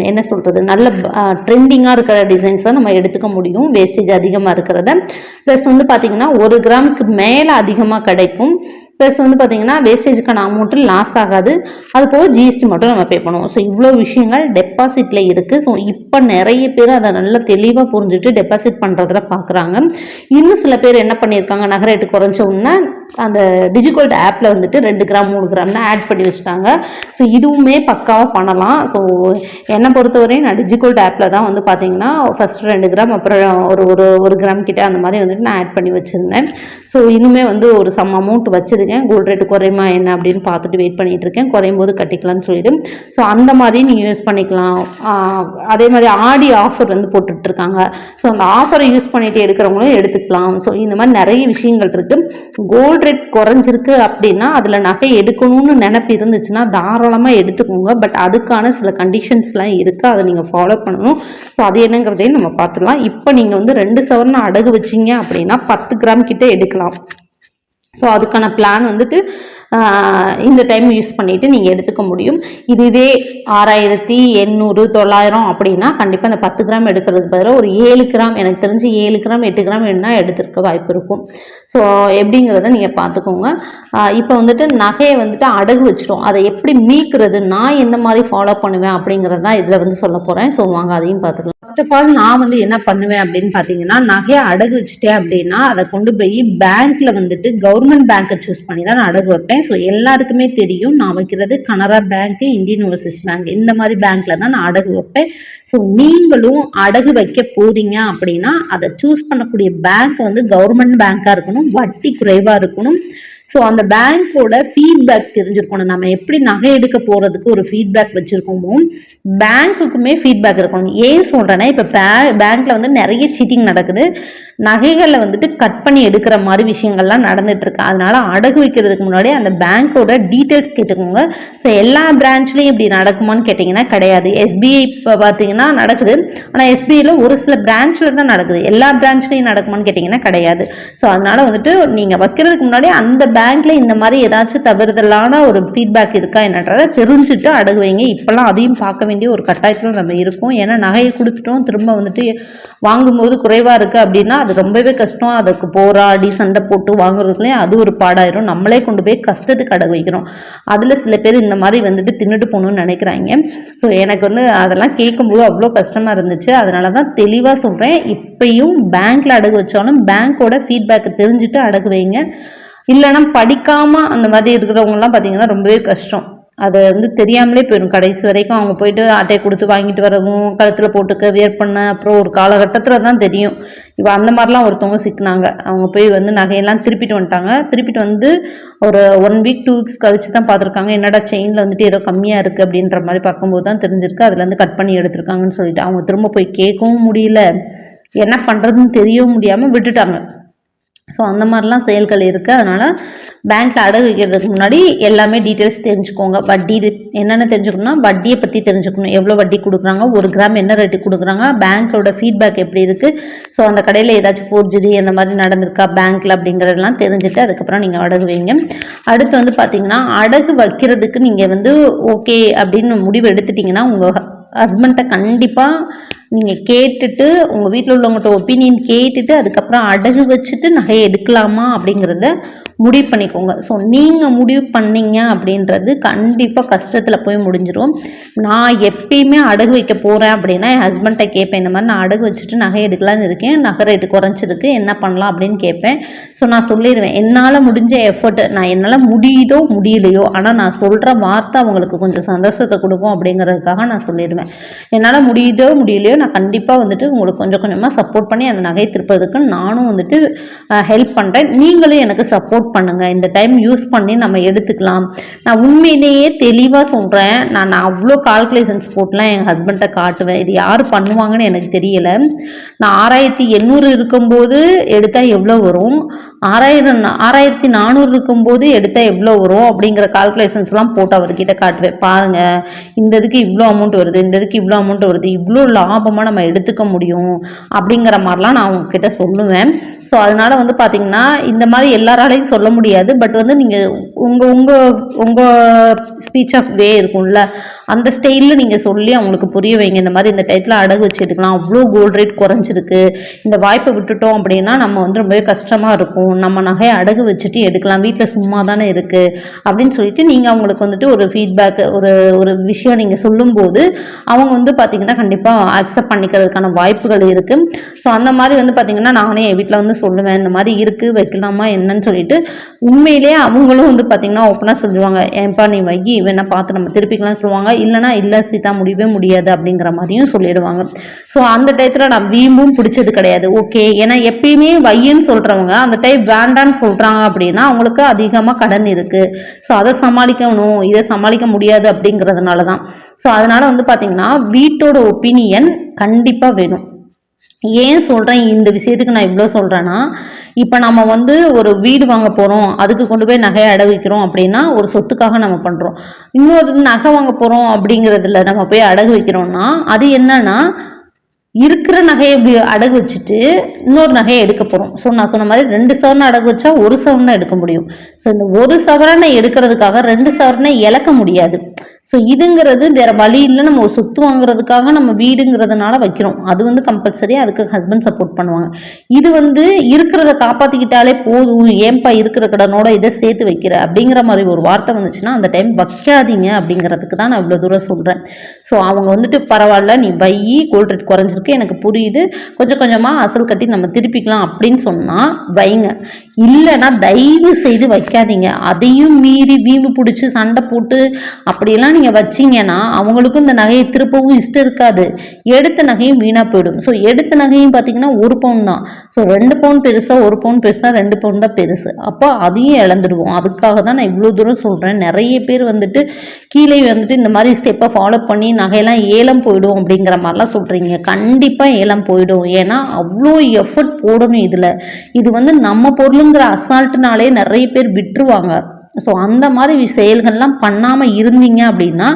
என்ன சொல்கிறது நல்ல ட்ரெண்டிங்காக இருக்கிற டிசைன்ஸை நம்ம எடுத்துக்க முடியும். வேஸ்டேஜ் அதிகமாக இருக்கிறத. ப்ளஸ் வந்து பார்த்திங்கன்னா ஒரு கிராமுக்கு மேலே அதிகமாக கிடைக்கும். ப்ளஸ் வந்து பார்த்தீங்கன்னா வேஸ்டேஜுக்கான அமௌண்ட்டு லாஸ் ஆகாது. அது போக ஜிஎஸ்டி மட்டும் நம்ம பே பண்ணுவோம். ஸோ இவ்வளோ விஷயங்கள் டெபாசிட்டில் இருக்குது ஸோ இப்போ நிறைய பேர் அதை நல்லா தெளிவாக புரிஞ்சுட்டு டெபாசிட் பண்ணுறதுல பார்க்குறாங்க இன்னும் சில பேர் என்ன பண்ணியிருக்காங்க? நகரேட்டு ரேட்டு உடனே அந்த டிஜிகோல்ட் ஆப்பில் வந்துட்டு ரெண்டு கிராம் மூணு கிராம்னு ஆட் பண்ணி வச்சுட்டாங்க. ஸோ இதுவுமே பக்காவாக பண்ணலாம். ஸோ என்னை பொறுத்தவரையும் நான் டிஜிகோல்ட் ஆப்பில் தான் வந்து பார்த்தீங்கன்னா ஃபர்ஸ்ட் ரெண்டு கிராம் அப்புறம் ஒரு ஒரு ஒரு கிராம் கிட்டே அந்த மாதிரி வந்துட்டு நான் ஆட் பண்ணி வச்சுருந்தேன். ஸோ இன்னுமே வந்து ஒரு சம் அமௌண்ட் வச்சுருக்கேன் கோல்டு ரேட்டு குறையுமா என்ன அப்படின்னு பார்த்துட்டு வெயிட் பண்ணிட்டு இருக்கேன். குறையும் போது கட்டிக்கலாம்னு சொல்லிட்டு ஸோ அந்த மாதிரி நீங்கள் யூஸ் பண்ணிக்கலாம். அதே மாதிரி ஆடி ஆஃபர் வந்து போட்டுட்ருக்காங்க ஸோ அந்த ஆஃபரை யூஸ் பண்ணிட்டு எடுக்கிறவங்களும் எடுத்துக்கலாம். ஸோ இந்த மாதிரி நிறைய விஷயங்கள் இருக்குது கோல்டு ரேட் குறைஞ்சிருக்கு அப்படின்னா அதில் நகை எடுக்கணும்னு நினப்பு இருந்துச்சுன்னா தாராளமாக எடுத்துக்கோங்க. பட் அதுக்கான சில கண்டிஷன்ஸ்லாம் இருக்குது அதை நீங்கள் ஃபாலோ பண்ணணும். ஸோ அது என்னங்கிறதையும் நம்ம பார்த்துடலாம். இப்போ நீங்கள் வந்து ரெண்டு சவரன் அடகு வச்சீங்க அப்படின்னா பத்து கிராம் கிட்ட எடுக்கலாம். ஸோ அதுக்கான பிளான் வந்துட்டு இந்த டைம் யூஸ் பண்ணிவிட்டு நீங்கள் எடுத்துக்க முடியும். இதுவே ஆறாயிரத்தி எண்ணூறு தொள்ளாயிரம் அப்படின்னா கண்டிப்பாக அந்த பத்து கிராம் எடுக்கிறதுக்கு பதிலாக ஒரு ஏழு கிராம் எனக்கு தெரிஞ்சு ஏழு கிராம் எட்டு கிராம் வேணும்னா எடுத்துருக்க வாய்ப்பு இருக்கும். ஸோ எப்படிங்கிறத நீங்கள் பார்த்துக்கோங்க. இப்போ வந்துட்டு நகையை வந்துட்டு அடகு வச்சிட்டோம் அதை எப்படி மீட்கிறது நான் எந்த மாதிரி ஃபாலோ பண்ணுவேன் அப்படிங்கிறது தான் இதில் வந்து சொல்ல போகிறேன் ஸோ வாங்க அதையும் பார்த்துக்கலாம். ஃபர்ஸ்ட் ஆஃப் ஆல் நான் வந்து என்ன பண்ணுவேன் அப்படின்னு பார்த்தீங்கன்னா நகையை அடகு வச்சுட்டேன் அப்படின்னா அதை கொண்டு போய் பேங்க்கில் வந்துட்டு கவர்மெண்ட் பேங்க்கை சூஸ் பண்ணி தான் நான் அடகு வைப்பேன். ஸோ எல்லாருக்குமே தெரியும். நான் வைக்கிறது Canara bank Indian overseas bank இந்த மாதிரி பேங்க்ல தான் நான் அடகு வைப்பேன். ஸோ நீங்களும் அடகு வைக்க போறீங்க அப்படின்னா அதை சூஸ் பண்ணக்கூடிய பேங்க் வந்து கவர்மெண்ட் பேங்காக இருக்கணும். வட்டி குறைவாக இருக்கணும். ஸோ அந்த பேங்க்கோட ஃபீட்பேக் தெரிஞ்சிருக்கணும். நம்ம எப்படி நகை எடுக்க போகிறதுக்கு ஒரு ஃபீட்பேக் வச்சுருக்கோமோ பேங்க்குக்குமே ஃபீட்பேக் இருக்கணும். ஏன் சொல்கிறேன்னா இப்போ பே பேங்க்கில் வந்து நிறைய சீட்டிங் நடக்குது. நகைகளை வந்துட்டு கட் பண்ணி எடுக்கிற மாதிரி விஷயங்கள்லாம் நடந்துட்டு இருக்கு அதனால அடகு வைக்கிறதுக்கு முன்னாடி அந்த பேங்க்கோட டீட்டெயில்ஸ் கேட்டுக்கோங்க. ஸோ எல்லா பிரான்ச்லையும் இப்படி நடக்குமான்னு கேட்டிங்கன்னா கிடையாது. எஸ்பிஐ இப்போ பார்த்தீங்கன்னா நடக்குது. ஆனால் எஸ்பிஐயில் ஒரு சில பிரான்ச்சில் தான் நடக்குது. எல்லா பிரான்ச்லையும் நடக்குமான்னு கேட்டிங்கன்னா கிடையாது. ஸோ அதனால வந்துட்டு நீங்கள் வைக்கிறதுக்கு முன்னாடி அந்த பேங்க்ல இந்த மாதிரி ஏதாச்சும் தவறுதலான ஒரு ஃபீட்பேக் இருக்கா என்னன்றதை தெரிஞ்சுட்டு அடகு வைங்க. இப்போல்லாம் அதையும் பார்க்க வேண்டிய ஒரு கட்டாயத்தில் நம்ம இருக்கோம். ஏன்னா நகையை கொடுத்துட்டோம். திரும்ப வந்துட்டு வாங்கும்போது குறைவாக இருக்குது அப்படின்னா அது ரொம்பவே கஷ்டம். அதுக்கு போராடி சண்டை போட்டு வாங்குறதுக்குள்ளேயும் அது ஒரு பாடாயிரும். நம்மளே கொண்டு போய் கஷ்டத்துக்கு அடகு வைக்கிறோம். அதில் சில பேர் இந்த மாதிரி வந்துட்டு தின்னுட்டு போகணும்னு நினைக்கிறாங்க. ஸோ எனக்கு வந்து அதெல்லாம் கேட்கும்போது அவ்வளோ கஷ்டமாக இருந்துச்சு. அதனால தான் தெளிவாக சொல்கிறேன் இப்பயும் பேங்க்கில் அடகு வச்சாலும் பேங்க்கோட ஃபீட்பேக்கை தெரிஞ்சுட்டு அடகு வைங்க. இல்லைன்னா படிக்காமல் அந்த மாதிரி இருக்கிறவங்கலாம் பார்த்தீங்கன்னா ரொம்பவே கஷ்டம். அது வந்து தெரியாமலே போயிடும். கடைசி வரைக்கும் அவங்க போயிட்டு அட்டையை கொடுத்து வாங்கிட்டு வரவும் கழுத்தில் போட்டுக்க வியர் பண்ண அப்புறம் ஒரு காலகட்டத்தில் தான் தெரியும். இப்போ அந்த மாதிரிலாம் ஒருத்தவங்க சிக்கினாங்க. அவங்க போய் வந்து நகையெல்லாம் திருப்பிட்டு வந்துட்டாங்க. திருப்பிட்டு வந்து ஒரு ஒன் வீக் டூ வீக்ஸ் கழிச்சு தான் பார்த்துருக்காங்க. என்னடா செயினில் வந்துட்டு ஏதோ கம்மியாக இருக்குது அப்படின்ற மாதிரி பார்க்கும்போது தான் தெரிஞ்சிருக்கு. அதுலேருந்து கட் பண்ணி எடுத்திருக்காங்கன்னு சொல்லிட்டு அவங்க திரும்ப போய் கேட்கவும் முடியல. என்ன பண்ணுறதுன்னு தெரியவும் முடியாமல் விட்டுட்டாங்க. ஸோ அந்த மாதிரிலாம் செயல்கள் இருக்குது அதனால் பேங்க்கில் அடகு வைக்கிறதுக்கு முன்னாடி எல்லாமே டீட்டெயில்ஸ் தெரிஞ்சுக்கோங்க. வட்டி இது என்னென்ன தெரிஞ்சுக்கணும்னா வட்டியை பற்றி தெரிஞ்சுக்கணும். எவ்வளோ வட்டி கொடுக்குறாங்க ஒரு கிராம் என்ன ரேட்டு கொடுக்குறாங்க பேங்க்கோட ஃபீட்பேக் எப்படி இருக்குது ஸோ அந்த கடையில் ஏதாச்சும் ஃபோர்ஜரி அந்த மாதிரி நடந்திருக்கா பேங்க்கில் அப்படிங்கிறதெல்லாம் தெரிஞ்சுட்டு அதுக்கப்புறம் நீங்கள் அடகு வைங்க. அடுத்து வந்து பார்த்தீங்கன்னா அடகு வைக்கிறதுக்கு நீங்கள் வந்து ஓகே அப்படின்னு முடிவு எடுத்துட்டிங்கன்னா உங்கள் ஹஸ்பண்ட்டை கண்டிப்பாக நீங்கள் கேட்டுட்டு உங்கள் வீட்டில் உள்ளவங்கள்ட்ட ஒப்பீனியன் கேட்டுட்டு அதுக்கப்புறம் அடகு வச்சுட்டு நகையை எடுக்கலாமா அப்படிங்கிறத முடிவு பண்ணிக்கோங்க. ஸோ நீங்கள் முடிவு பண்ணீங்க அப்படின்றது கண்டிப்பாக கஷ்டத்தில் போய் முடிஞ்சிடும் நான் எப்பயுமே அடகு வைக்க போகிறேன் அப்படின்னா என் ஹஸ்பண்ட்டை கேட்பேன் இந்த மாதிரி நான் அடகு வச்சுட்டு நகை எடுக்கலான்னு இருக்கேன் நகை ரேட்டு குறைஞ்சிருக்கு என்ன பண்ணலாம் அப்படின்னு கேட்பேன். ஸோ நான் சொல்லிடுவேன் என்னால் முடிஞ்ச எஃபர்ட் நான் என்னால் முடியுதோ முடியலையோ ஆனால் நான் சொல்கிற வார்த்தை அவங்களுக்கு கொஞ்சம் சந்தோஷத்தை கொடுக்கும் அப்படிங்கிறதுக்காக நான் சொல்லிடுவேன். என்னால் முடியுதோ முடியலையோ நான் கண்டிப்பாக வந்துட்டு உங்களுக்கு கொஞ்சம் கொஞ்சமாக சப்போர்ட் பண்ணி அந்த நகையை திருப்பதுக்கு நானும் வந்துட்டு ஹெல்ப் பண்ணுறேன் நீங்களும் எனக்கு சப்போர்ட் பண்ணுங்கள் இந்த டைம் யூஸ் பண்ணி நம்ம எடுத்துக்கலாம். நான் உண்மையிலேயே தெளிவாக சொல்கிறேன் நான் நான் அவ்வளோ கால்குலேஷன்ஸ் போட்டுலாம் என் ஹஸ்பண்ட்டை காட்டுவேன். இது யார் பண்ணுவாங்கன்னு எனக்கு தெரியலை. நான் ஆறாயிரத்தி எண்ணூறு இருக்கும்போது எடுத்தால் எவ்வளோ வரும்? ஆறாயிரம் ஆறாயிரத்தி நானூறு இருக்கும்போது எடுத்தால் எவ்வளோ வரும் அப்படிங்கிற கால்குலேஷன்ஸ்லாம் போட்டு அவர்கிட்ட காட்டுவேன். பாருங்கள் இந்த இதுக்கு இவ்வளோ அமௌண்ட் வருது இந்த இதுக்கு இவ்வளோ அமௌண்ட் வருது இவ்வளோ லாபமாக நம்ம எடுத்துக்க முடியும் அப்படிங்கிற மாதிரிலாம் நான் அவங்கக்கிட்ட சொல்லுவேன். ஸோ அதனால வந்து பார்த்தீங்கன்னா இந்த மாதிரி எல்லாராலையும் சொல்ல முடியாது. பட் வந்து நீங்கள் உங்கள் உங்கள் உங்கள் ஸ்பீச் ஆஃப் வே இருக்கும்ல அந்த ஸ்டைலில் நீங்கள் சொல்லி அவங்களுக்கு புரிய வைங்க. இந்த மாதிரி இந்த டயத்தில் அடகு வச்சு எடுக்கலாம் அவ்வளோ கோல்ட் ரேட் குறைஞ்சிருக்கு. இந்த வாய்ப்பை விட்டுட்டோம் அப்படின்னா நம்ம வந்து ரொம்பவே கஷ்டமாக இருக்கும். நம்ம நகையை அடகு வச்சுட்டு எடுக்கலாம் வீட்டில் சும்மா தானே இருக்குது அப்படின்னு சொல்லிட்டு நீங்கள் அவங்களுக்கு வந்துட்டு ஒரு ஃபீட்பேக் ஒரு ஒரு விஷயம் நீங்கள் சொல்லும்போது அவங்க வந்து பார்த்திங்கன்னா கண்டிப்பாக அக்செப்ட் பண்ணிக்கிறதுக்கான வாய்ப்புகள் இருக்குது ஸோ அந்த மாதிரி வந்து பார்த்தீங்கன்னா நானே என் வீட்டில் வந்து சொல்லுவேன் இந்த மாதிரி இருக்குது வைக்கலாமா என்னன்னு சொல்லிட்டு உண்மையிலேயே அவங்களும் வந்து பார்த்திங்கன்னா ஓப்பனாக சொல்லுவாங்க. ஏன்ப்பா நீ வை வேணா பார்த்து நம்ம திருப்பிக்கலாம் சொல்லுவாங்க. இல்லைனா இல்லை சீதா முடியவே முடியாது அப்படிங்கிற மாதிரியும் சொல்லிடுவாங்க. ஸோ அந்த டயத்தில் நான் வீம்பும் பிடிச்சது கிடையாது. ஓகே ஏன்னா எப்பயுமே வையின்னு சொல்கிறவங்க அந்த டைம் வேண்டான்னு சொல்கிறாங்க அப்படின்னா அவங்களுக்கு அதிகமாக கடன் இருக்குது ஸோ அதை சமாளிக்கணும். இதை சமாளிக்க முடியாது அப்படிங்கிறதுனால தான் ஸோ அதனால வந்து பார்த்தீங்கன்னா வீட்டோட ஒப்பீனியன் கண்டிப்பாக வேணும். ஏன் சொல்கிறேன் இந்த விஷயத்துக்கு நான் இவ்வளோ சொல்கிறேன்னா இப்போ நம்ம வந்து ஒரு வீடு வாங்க போகிறோம் அதுக்கு கொண்டு போய் நகையை அடை வைக்கிறோம் அப்படின்னா ஒரு சொத்துக்காக நம்ம பண்ணுறோம் இன்னொரு நகை வாங்க போகிறோம் அப்படிங்கிறதுல நம்ம போய் அடகு வைக்கிறோம்னா அது என்னன்னா இருக்கிற நகையை அடகு வச்சுட்டு இன்னொரு நகையை எடுக்க போகிறோம் ஸோ நான் சொன்ன மாதிரி ரெண்டு சவரனை அடகு வச்சா ஒரு சவரன் தான் எடுக்க முடியும். ஸோ இந்த ஒரு சவரனை எடுக்கிறதுக்காக ரெண்டு சவரனை இழக்க முடியாது. ஸோ இதுங்கிறது வேற வழி இல்லை. நம்ம ஒரு சொத்து வாங்குறதுக்காக நம்ம வீடுங்கிறதுனால வைக்கிறோம். அது வந்து கம்பல்சரி அதுக்கு ஹஸ்பண்ட் சப்போர்ட் பண்ணுவாங்க. இது வந்து இருக்கிறத காப்பாற்றிக்கிட்டாலே போதும். ஏன்பா இருக்கிற கடனோட இதை சேர்த்து வைக்கிற? அப்படிங்கிற மாதிரி ஒரு வார்த்தை வந்துச்சுன்னா அந்த டைம் வைக்காதீங்க அப்படிங்கிறதுக்கு தான் நான் இவ்வளோ தூரம் சொல்கிறேன் ஸோ அவங்க வந்துட்டு பரவாயில்ல நீ வை கோல்ட் ரேட் குறைஞ்சிருக்கு. எனக்கு புரியுது. கொஞ்சம் கொஞ்சமாக அசல் கட்டி நம்ம திருப்பிக்கலாம். அப்படின்னு சொன்னால் வைங்க. இல்லைன்னா தயவு செய்து வைக்காதீங்க. அதையும் மீறி வீம்பு பிடிச்சி சண்டை போட்டு அப்படியெல்லாம் நீங்கள் வச்சீங்கன்னா அவங்களுக்கும் இந்த நகையை திருப்பவும் இஷ்டம் இருக்காது. எடுத்த நகையும் வீணாக போயிடும். ஸோ எடுத்த நகையும் பார்த்தீங்கன்னா ஒரு பவுன் தான். ஸோ ரெண்டு பவுன் பெருசாக ஒரு பவுன் பெருசாக ரெண்டு பவுன் தான் பெருசு. அப்போ அதையும் இழந்துடுவோம். அதுக்காக தான் நான் இவ்வளோ தூரம் சொல்கிறேன் நிறைய பேர் வந்துட்டு கீழே வந்துட்டு இந்த மாதிரி ஸ்டெப்பை ஃபாலோ பண்ணி நகையெல்லாம் ஏலம் போயிடும் அப்படிங்கிற மாதிரிலாம் சொல்கிறீங்க கண்டிப்பாக ஏலம் போயிடும். ஏன்னா அவ்வளோ எஃபர்ட் போடணும் இதில். இது வந்து நம்ம பொருளுங்கிற அசால்ட்டுனாலே நிறைய பேர் விட்டுருவாங்க. ஸோ அந்த மாதிரி செயல்கள்லாம் பண்ணாமல் இருந்தீங்க அப்படின்னா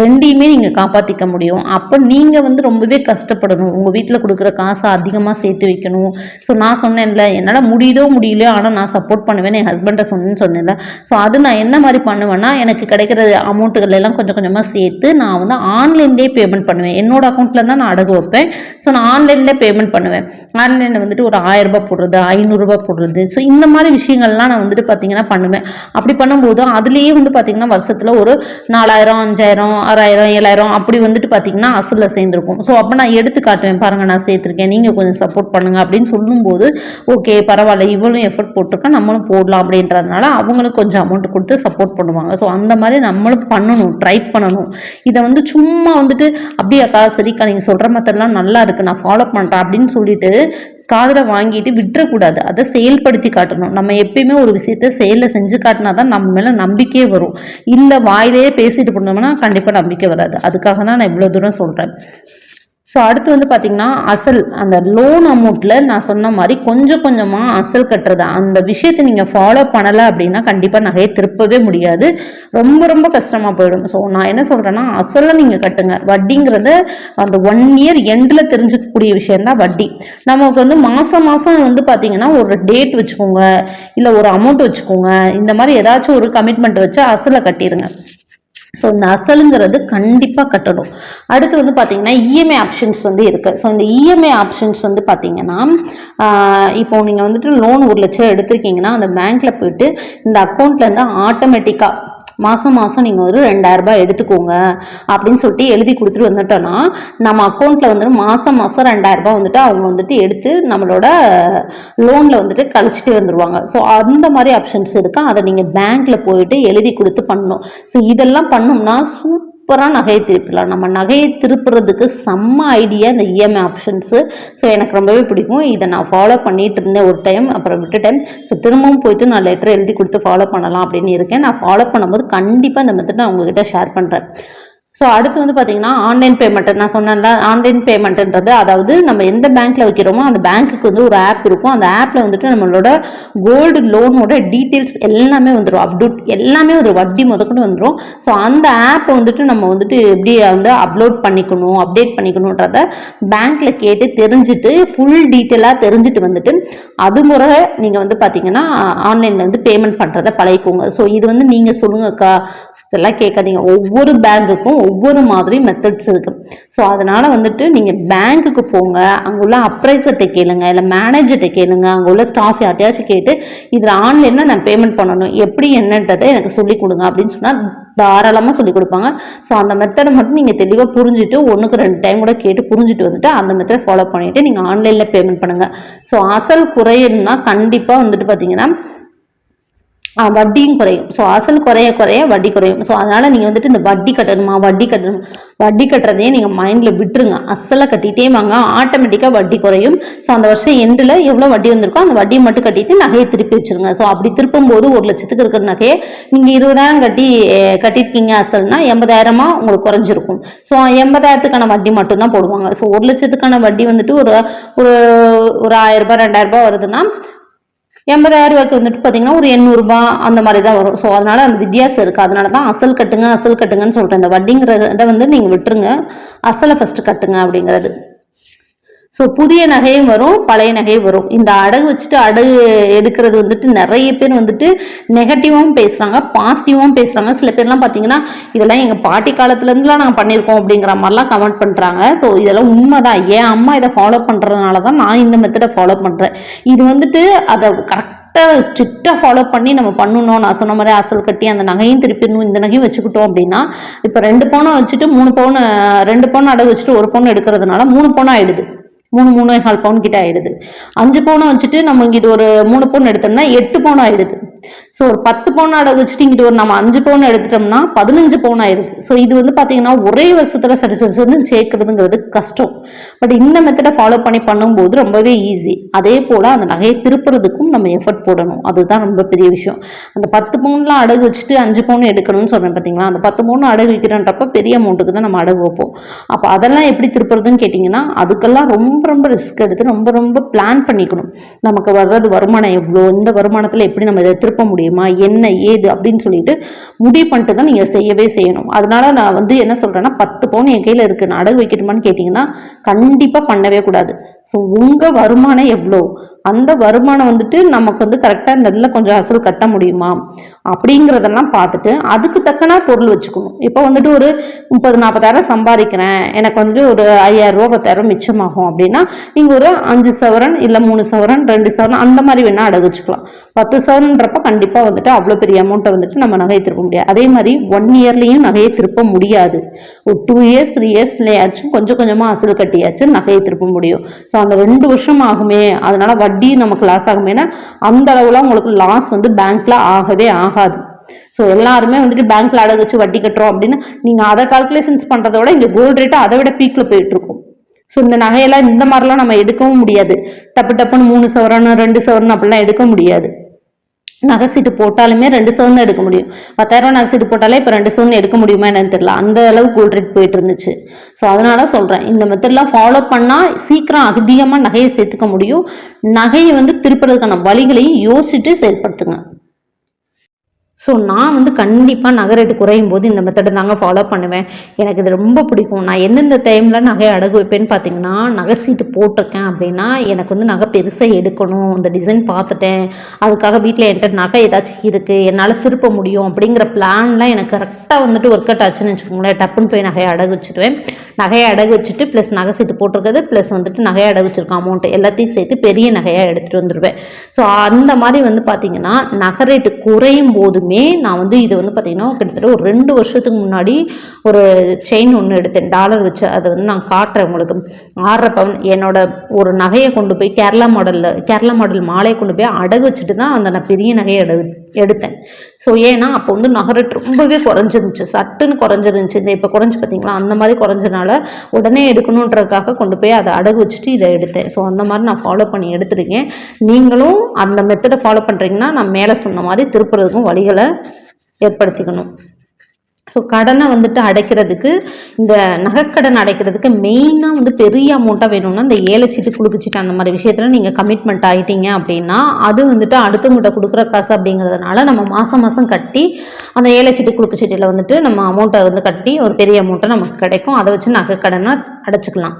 ரெண்டையுமே நீங்கள் காப்பாற்றிக்க முடியும். அப்போ நீங்கள் வந்து ரொம்பவே கஷ்டப்படணும். உங்கள் வீட்டில் கொடுக்குற காசை அதிகமாக சேர்த்து வைக்கணும். ஸோ நான் சொன்னேன்ல என்னால் முடியுதோ முடியலையோ ஆனால் நான் சப்போர்ட் பண்ணுவேன் என் ஹஸ்பண்டை சொன்னேன்னு சொன்னேன்ல. ஸோ அது நான் என்ன மாதிரி பண்ணுவேன்னா எனக்கு கிடைக்கிற அமௌண்ட்டுகள் எல்லாம் கொஞ்சம் கொஞ்சமாக சேர்த்து நான் வந்து ஆன்லைன்லேயே பேமெண்ட் பண்ணுவேன். என்னோட அக்கௌண்ட்டில் தான் நான் அடகு வைப்பேன். ஸோ நான் ஆன்லைன்லேயே பேமெண்ட் பண்ணுவேன். ஆன்லைனில் வந்துட்டு ஒரு ஆயிரம் ரூபாய் போடுறது ஐநூறுரூபா போடுறது. ஸோ இந்த மாதிரி விஷயங்கள்லாம் நான் வந்துட்டு பார்த்தீங்கன்னா பண்ணுவேன். அப்படி பண்ணும்போது அதுலேயே வந்து பார்த்தீங்கன்னா வருஷத்தில் ஒரு நாலாயிரம் அஞ்சாயிரம் ஆறாயிரம் ஏழாயிரம் அப்படி வந்துட்டு பார்த்தீங்கன்னா அசலில் சேர்ந்துருக்கும். ஸோ அப்போ நான் எடுத்து காட்டுவேன். பாருங்கள் நான் சேர்த்துருக்கேன். நீங்கள் கொஞ்சம் சப்போர்ட் பண்ணுங்க அப்படின்னு சொல்லும்போது ஓகே பரவாயில்ல. இவ்வளோ எஃபர்ட் போட்டிருக்கா நம்மளும் போடலாம் அப்படின்றதுனால அவங்களும் கொஞ்சம் அமௌண்ட் கொடுத்து சப்போர்ட் பண்ணுவாங்க. ஸோ அந்த மாதிரி நம்மளும் பண்ணணும் ட்ரை பண்ணணும். இதை வந்து சும்மா வந்துட்டு அப்படியே அக்கா சரிக்கா நீங்கள் சொல்கிற மாதிரிலாம் நல்லா இருக்குது நான் ஃபாலோ பண்ணுறேன் அப்படின்னு சொல்லிட்டு காதில் வாங்கிட்டு விட்டுறக்கூடாது. அதை செயல்படுத்தி காட்டணும். நம்ம எப்பயுமே ஒரு விஷயத்த செயலில் செஞ்சு காட்டினா தான் நம்ம மேலே நம்பிக்கையே வரும். இல்லை வாயிலேயே பேசிட்டு போனோம்னா கண்டிப்பாக நம்பிக்கை வராது. அதுக்காக தான் நான் இவ்வளோ தூரம் சொல்கிறேன் ஸோ அடுத்து வந்து பார்த்தீங்கன்னா அசல் அந்த லோன் அமௌண்ட்டில் நான் சொன்ன மாதிரி கொஞ்சம் கொஞ்சமாக அசல் கட்டுறது. அந்த விஷயத்தை நீங்கள் ஃபாலோ பண்ணலை அப்படின்னா கண்டிப்பாக நகையை திருப்பவே முடியாது. ரொம்ப ரொம்ப கஷ்டமாக போயிடும். ஸோ நான் என்ன சொல்கிறேன்னா அசலை நீங்கள் கட்டுங்க. வட்டிங்கிறது அந்த ஒன் இயர் எண்டில் தெரிஞ்சுக்கக்கூடிய விஷயந்தான் வட்டி. நமக்கு வந்து மாதம் மாதம் வந்து பார்த்தீங்கன்னா ஒரு டேட் வச்சுக்கோங்க. இல்லை ஒரு அமௌண்ட் வச்சுக்கோங்க. இந்த மாதிரி ஏதாச்சும் ஒரு கமிட்மெண்ட் வச்சு அசலை கட்டிடுங்க ஸோ இந்த அசலுங்கிறது கண்டிப்பாக கட்டணும். அடுத்து வந்து பார்த்தீங்கன்னா இஎம்ஐ ஆப்ஷன்ஸ் வந்து இருக்குது ஸோ இந்த இஎம்ஐ ஆப்ஷன்ஸ் வந்து பார்த்தீங்கன்னா இப்போ நீங்கள் வந்துட்டு லோன் ஒரு லட்சம் எடுத்திருக்கீங்கன்னா அந்த பேங்க்கில் போயிட்டு இந்த அக்கௌண்ட்லேருந்து ஆட்டோமேட்டிக்காக மாதம் மாதம் நீங்கள் ஒரு ரெண்டாயிரரூபா எடுத்துக்கோங்க அப்படின்னு சொல்லிட்டு எழுதி கொடுத்துட்டு வந்துட்டோன்னா நம்ம அக்கௌண்ட்டில் வந்து மாதம் மாதம் ரெண்டாயிரரூபா வந்துட்டு அவங்க வந்துட்டு எடுத்து நம்மளோட லோனில் வந்துட்டு கழிச்சிட்டு வந்துடுவாங்க ஸோ அந்த மாதிரி ஆப்ஷன்ஸ் இருக்குது அதை நீங்கள் பேங்க்கில் போயிட்டு எழுதி கொடுத்து பண்ணணும். ஸோ இதெல்லாம் பண்ணோம்னா சூப்பராக நகையை திருப்பிடலாம் நம்ம நகையை திருப்புறதுக்கு செம்ம ஐடியா இந்த இஎம்ஐ ஆப்ஷன்ஸு ஸோ எனக்கு ரொம்பவே பிடிக்கும். இதை நான் ஃபாலோ பண்ணிட்டு இருந்தேன் ஒரு டைம் அப்புறம் விட்டுட்டேன். ஸோ திரும்பவும் போயிட்டு நான் லெட்டர் எழுதி கொடுத்து ஃபாலோ பண்ணலாம் அப்படின்னு இருக்கேன். நான் ஃபாலோ பண்ணும்போது கண்டிப்பாக இந்த மெத்தட் நான் உங்ககிட்ட ஷேர் பண்ணுறேன் ஸோ அடுத்து வந்து பார்த்தீங்கன்னா ஆன்லைன் பேமெண்ட் நான் சொன்னேன்ல ஆன்லைன் பேமெண்ட்ன்றது அதாவது நம்ம எந்த பேங்க்கில் வைக்கிறோமோ அந்த பேங்க்குக்கு வந்து ஒரு ஆப் இருக்கும். அந்த ஆப்பில் வந்துட்டு நம்மளோட கோல்டு லோனோட டீட்டெயில்ஸ் எல்லாமே வந்துடும் அப்டூட் எல்லாமே வந்துடும் வட்டி முதக்கொண்டு வந்துடும் ஸோ அந்த ஆப்பை வந்துட்டு நம்ம வந்துட்டு எப்படி வந்து அப்லோட் பண்ணிக்கணும் அப்டேட் பண்ணிக்கணுன்றத பேங்க்கில் கேட்டு தெரிஞ்சுட்டு ஃபுல் டீட்டெயிலாக தெரிஞ்சுட்டு வந்துட்டு அது முறை நீங்கள் வந்து பார்த்தீங்கன்னா ஆன்லைனில் வந்து பேமெண்ட் பண்ணுறத பழகிக்கோங்க. ஸோ இது வந்து நீங்கள் சொல்லுங்கக்கா இதெல்லாம் கேட்காதீங்க. ஒவ்வொரு பேங்க்குக்கும் ஒவ்வொரு மாதிரி மெத்தட்ஸ் இருக்கு. ஸோ அதனால வந்துட்டு நீங்கள் பேங்க்குக்கு போங்க. அங்கே உள்ள அப்ரைசர்கிட்ட கேளுங்க. இல்லை மேனேஜர்கிட்ட கேளுங்க. அங்கே உள்ள ஸ்டாஃப் யார்ட்டையாச்சும் கேட்டு இதில் ஆன்லைனில் நான் பேமெண்ட் பண்ணணும். எப்படி என்னன்றதை எனக்கு சொல்லிக் கொடுங்க அப்படின்னு சொன்னால் தாராளமாக சொல்லிக் கொடுப்பாங்க. ஸோ அந்த மெத்தடை மட்டும் நீங்கள் தெளிவாக புரிஞ்சுட்டு ஒன்றுக்கு ரெண்டு டைம் கூட கேட்டு புரிஞ்சுட்டு வந்துட்டு அந்த மெத்தடை ஃபாலோ பண்ணிவிட்டு நீங்கள் ஆன்லைனில் பேமெண்ட் பண்ணுங்கள் ஸோ அசல் குறையணும்னா கண்டிப்பாக வந்துட்டு பார்த்தீங்கன்னா வட்டியும் குறையும். ஸோ அசல் குறைய குறைய வட்டி குறையும். ஸோ அதனால நீங்கள் வந்துட்டு இந்த வட்டி கட்டணுமா வட்டி கட்டணும் வட்டி கட்டுறதையே நீங்கள் மைண்டில் விட்டுருங்க. அசலை கட்டிட்டே வாங்க ஆட்டோமேட்டிக்காக வட்டி குறையும். ஸோ அந்த வருஷம் எண்டில் எவ்வளோ வட்டி வந்திருக்கோ அந்த வட்டியை மட்டும் கட்டிட்டு நகையை திருப்பி வச்சிருங்க. ஸோ அப்படி திருப்பும் போது ஒரு லட்சத்துக்கு இருக்கிற நகையை நீங்கள் இருபதாயிரம் கட்டி கட்டியிருக்கீங்க அசல்னா எண்பதாயிரமா உங்களுக்கு குறைஞ்சிருக்கும். ஸோ எண்பதாயிரத்துக்கான வட்டி மட்டும்தான் போடுவாங்க. ஸோ ஒரு லட்சத்துக்கான வட்டி வந்துட்டு ஒரு ஒரு ஒரு ஆயிரம் ரூபாய் ரெண்டாயிரம் ரூபாய் வருதுன்னா எண்பதாயிரம் ரூபாய்க்கு வந்துட்டு பார்த்தீங்கன்னா ஒரு எண்ணூறுபா அந்த மாதிரி தான் வரும். ஸோ அதனால அந்த வித்தியாசம் இருக்குது அதனால தான் அசல் கட்டுங்க அசல் கட்டுங்கன்னு சொல்கிறேன் இந்த வட்டிங்கிறத வந்து நீங்கள் விட்டுருங்க. அசலை ஃபஸ்ட்டு கட்டுங்க அப்படிங்கிறது. ஸோ புதிய நகையும் வரும் பழைய நகையும் வரும். இந்த அடகு வச்சுட்டு அடகு எடுக்கிறது வந்துட்டு நிறைய பேர் வந்துட்டு நெகட்டிவாகவும் பேசுகிறாங்க பாசிட்டிவாகவும் பேசுகிறாங்க சில பேர்லாம் பார்த்தீங்கன்னா இதெல்லாம் எங்கள் பாட்டி காலத்துலேருந்துலாம் நாங்கள் பண்ணியிருக்கோம் அப்படிங்கிற மாதிரிலாம் கமெண்ட் பண்ணுறாங்க ஸோ இதெல்லாம் உண்மை தான் என் அம்மா இதை ஃபாலோ பண்ணுறதுனால தான் நான் இந்த மெத்தடை ஃபாலோ பண்ணுறேன் இது வந்துட்டு அதை கரெக்டாக ஸ்ட்ரிக்டாக ஃபாலோ பண்ணி நம்ம பண்ணணும். நான் சொன்ன மாதிரி அசல் கட்டி அந்த நகையும் திருப்பிடணும் இந்த நகையும் வச்சுக்கிட்டோம் அப்படின்னா இப்போ ரெண்டு பவுனை வச்சுட்டு மூணு பவுன் ரெண்டு பவுன் அடகு வச்சுட்டு ஒரு பவுன் எடுக்கிறதுனால மூணு பவுன் ஆகிடுது மூணு மூணு கால் பவுன் கிட்ட ஆயிடுது. அஞ்சு பவுனை வச்சுட்டு நம்ம இங்கிட்டு ஒரு மூணு பவுன் எடுத்தோம்னா எட்டு பவுன் ஆயிடுது. ஸோ ஒரு பத்து பவுன் அடகு வச்சுட்டு இங்கிட்டு ஒரு நம்ம அஞ்சு பவுன் எடுத்துட்டோம்னா பதினஞ்சு பவுன் ஆயிடுது. ஸோ இது வந்து பார்த்தீங்கன்னா ஒரே வருஷத்துல சரி சரி சேர்க்கறதுங்கிறது கஷ்டம். பட் இந்த மெத்தடை ஃபாலோ பண்ணி பண்ணும்போது ரொம்பவே ஈஸி அதே போல் அந்த நகையை திருப்புறதுக்கும் நம்ம எஃபர்ட் போடணும். அதுதான் ரொம்ப பெரிய விஷயம். அந்த பத்து பவுன்லாம் அடகு வச்சுட்டு அஞ்சு பவுன் எடுக்கணும்னு சொல்றேன் பார்த்தீங்களா அந்த பத்து பவுன் அடகு வைக்கிறன்றப்ப பெரிய அமௌண்ட்டுக்கு தான் நம்ம அடகு வைப்போம். அப்போ அதெல்லாம் எப்படி திருப்புறதுன்னு கேட்டிங்கன்னா அதுக்கெல்லாம் ரொம்ப ரொம்ப ரிஸ்க் எடுத்து ரொம்ப ரொம்ப பிளான் பண்ணிக்கணும். நமக்கு வர்றது வருமானம் எவ்வளோ இந்த வருமானத்தில் எப்படி நம்ம இதை திருப்ப முடியுமா என்ன ஏது அப்படின்னு சொல்லிட்டு முடிவு பண்ணிட்டு தான் நீங்கள் செய்யவே செய்யணும். அதனால நான் வந்து என்ன சொல்கிறேன்னா பத்து பவுன் என் கையில் இருக்கு. நான் அடகு வைக்கணுமான்னு கேட்டிங்கன்னா கண்டிப்பாக பண்ணவே கூடாது. ஸோ உங்கள் வருமானம் எவ்வளோ அந்த வருமானம் வந்துட்டு நமக்கு வந்து கரெக்டாக இந்த இதில் கொஞ்சம் அசல் கட்ட முடியுமா அப்படிங்கிறதெல்லாம் பார்த்துட்டு அதுக்கு தக்கன பொருள் வச்சுக்கணும். இப்போ வந்துட்டு ஒரு முப்பது நாற்பதாயிரம் சம்பாதிக்கிறேன். எனக்கு வந்துட்டு ஒரு ஐயாயிரம் ரூபா பத்தாயிரம் மிச்சமாகும் அப்படின்னா நீங்கள் ஒரு அஞ்சு சவரன் இல்லை மூணு சவரன் ரெண்டு சவரன் அந்த மாதிரி வேணால் அடகு வச்சுக்கலாம். பத்து சவரன்றப்ப கண்டிப்பாக வந்துட்டு அவ்வளோ பெரிய அமௌண்ட்டை வந்துட்டு நம்ம நகையை திருப்ப முடியாது. அதே மாதிரி ஒன் இயர்லேயும் நகையை திருப்ப முடியாது. ஒரு டூ இயர்ஸ் த்ரீ இயர்ஸ்லேயாச்சும் கொஞ்சம் கொஞ்சமாக அசல் கட்டியாச்சும் நகையை திருப்ப முடியும். ஸோ அந்த ரெண்டு வருஷம் ஆகுமே அதனால வட்டி நமக்கு லாஸ் ஆகுமேனா அந்த அளவுலாம் உங்களுக்கு லாஸ் வந்து பேங்க்ல ஆகவே ஆகாது. ஸோ எல்லாருமே வந்துட்டு பேங்க்ல அடகு வச்சு வட்டி கட்டுறோம் அப்படின்னு நீங்க அதை கால்குலேஷன்ஸ் பண்றதை விட இங்க கோல்டு ரேட்டு அதை விட பீக்ல போயிட்டு இருக்கும். ஸோ இந்த நகையெல்லாம் இந்த மாதிரிலாம் நம்ம எடுக்கவும் முடியாது. டப்பு டப்புன்னு மூணு சவரன் ரெண்டு சவரன் அப்படிலாம் எடுக்க முடியாது. நகை சீட்டு போட்டாலுமே ரெண்டு சவரன் தான் எடுக்க முடியும். பத்தாயிரம் ரூபாய் நகை சீட்டு போட்டாலே இப்போ ரெண்டு சவரன் எடுக்க முடியுமா என்னன்னு தெரியல. அந்த அளவுக்கு கோல்ட் ரேட் போயிட்டு இருந்துச்சு. ஸோ அதனால சொல்கிறேன் இந்த மெத்தட்லாம் ஃபாலோ பண்ணால் சீக்கிரம் அதிகமாக நகையை சேர்த்துக்க முடியும். நகையை வந்து திருப்புறதுக்கான வழிகளையும் யோசிச்சுட்டு செயல்படுத்துங்க. ஸோ நான் வந்து கண்டிப்பாக நகை ரேட்டு குறையும் போது இந்த மெத்தடை தாங்க ஃபாலோ பண்ணுவேன். எனக்கு இது ரொம்ப பிடிக்கும். நான் எந்தெந்த டைமில் நகை அடகு வைப்பேன்னு பார்த்தீங்கன்னா நகை சீட்டு போட்டிருக்கேன் அப்படின்னா எனக்கு வந்து நகை பெருசாக எடுக்கணும். அந்த டிசைன் பார்த்துட்டேன். அதுக்காக வீட்டில் என்கிட்ட நகை ஏதாச்சும் இருக்குது என்னால் திருப்ப முடியும் அப்படிங்கிற பிளான்லாம் எனக்கு கரெக்டாக வந்துட்டு ஒர்க் அவுட் ஆச்சுன்னு வச்சுக்கோங்களேன். டப்புன்னு போய் நகையை அடகு வச்சுடுவேன். நகையை அடகு வச்சுட்டு ப்ளஸ் நகை சீட்டு போட்டிருக்கிறது ப்ளஸ் வந்துட்டு நகையை அடகு வச்சிருக்க அமௌண்ட் எல்லாத்தையும் சேர்த்து பெரிய நகையாக எடுத்துகிட்டு வந்துடுவேன் ஸோ அந்த மாதிரி வந்து பார்த்திங்கன்னா நகை ரேட்டு குறையும் போதுமே நான் வந்து இது வந்து பார்த்திங்கன்னா கிட்டத்தட்ட ஒரு ரெண்டு வருஷத்துக்கு முன்னாடி ஒரு செயின் ஒன்று எடுத்தேன். டாலர் வச்சு அதை வந்து நான் காட்டுறேன் உங்களுக்கு. ஆறரை பவுன் என்னோட ஒரு நகையை கொண்டு போய் கேரளா மாடலில் கேரளா மாடல் மாலையை கொண்டு போய் அடகு வச்சுட்டு தான் அந்த நான் பெரிய நகையை எடு எடுத்தேன். ஸோ ஏன்னா அப்போ வந்து நகரட் ரொம்பவே குறைஞ்சிருந்துச்சு. சட்டுன்னு குறைஞ்சிருந்துச்சு. இந்த இப்போ குறைஞ்சி பார்த்தீங்களா அந்த மாதிரி குறைஞ்சனால உடனே எடுக்கணுன்றதுக்காக கொண்டு போய் அதை அடகு வச்சுட்டு இதை எடுத்தேன். ஸோ அந்த மாதிரி நான் ஃபாலோ பண்ணி எடுத்துருக்கேன். நீங்களும் அந்த மெத்தடை ஃபாலோ பண்ணுறீங்கன்னா நான் மேலே சொன்ன மாதிரி திருப்புறதுக்கும் வழிகளை ஏற்படுத்திக்கணும். ஸோ கடனை வந்துட்டு அடைக்கிறதுக்கு இந்த நகைக்கடன் அடைக்கிறதுக்கு மெயினாக வந்து பெரிய அமௌண்ட்டாக வேணும்னா இந்த ஏலச்சீட்டு குழுக்குச்சீட்டு அந்த மாதிரி விஷயத்தில் நீங்கள் கமிட்மெண்ட் ஆகிட்டீங்க அப்படின்னா அது வந்துட்டு அடுத்தவங்ககிட்ட கொடுக்குற காசு அப்படிங்கிறதுனால நம்ம மாதம் மாதம் கட்டி அந்த ஏலச்சீட்டு குழுக்குச்சீட்டில் வந்துட்டு நம்ம அமௌண்ட்டை வந்து கட்டி ஒரு பெரிய அமௌண்ட்டை நமக்கு கிடைக்கும். அதை வச்சு நகைக்கடனை அடைச்சிக்கலாம்.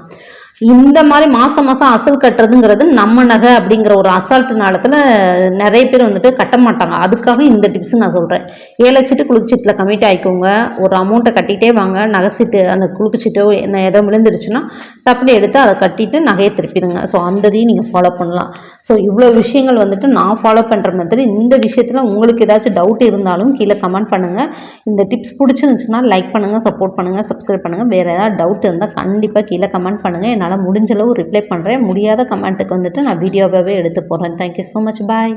இந்த மாதிரி மாதம் மாதம் அசல் கட்டுறதுங்கிறது நம்ம நகை அப்படிங்கிற ஒரு அசால்ட்டு நாளத்தில் நிறைய பேர் வந்துட்டு கட்ட மாட்டாங்க. அதுக்காக இந்த டிப்ஸ் நான் சொல்கிறேன் ஏழை குளிச்சீட்டில் குலுக்கு கமிட் ஆகிக்கோங்க ஒரு அமௌண்ட்டை கட்டிகிட்டே வாங்க. நகை சீட்டு அந்த குலுக்கு என்ன எதோ விழுந்துருச்சுன்னா டப்புனு எடுத்து அதை கட்டிட்டு நகையை திருப்பிடுங்க. ஸோ அந்த இதையும் நீங்கள் ஃபாலோ பண்ணலாம். ஸோ இவ்வளோ விஷயங்கள் வந்துட்டு நான் ஃபாலோ பண்ணுற மாதிரி இந்த விஷயத்தில் உங்களுக்கு ஏதாச்சும் டவுட் இருந்தாலும் கீழே கமெண்ட் பண்ணுங்கள் இந்த டிப்ஸ் பிடிச்சிருந்துச்சுன்னா லைக் பண்ணுங்கள் சப்போர்ட் பண்ணுங்கள் சப்ஸ்கிரைப் பண்ணுங்கள் வேறு ஏதாவது டவுட் இருந்தால் கண்டிப்பாக கீழே கமெண்ட் பண்ணுங்கள் என்னால் முடிஞ்சளவு ரிப்ளை பண்ணுறேன் முடியாத கமெண்ட்டுக்கு வந்துட்டு நான் வீடியோவாகவே எடுத்து போடுறேன் தேங்க்யூ ஸோ மச் பாய்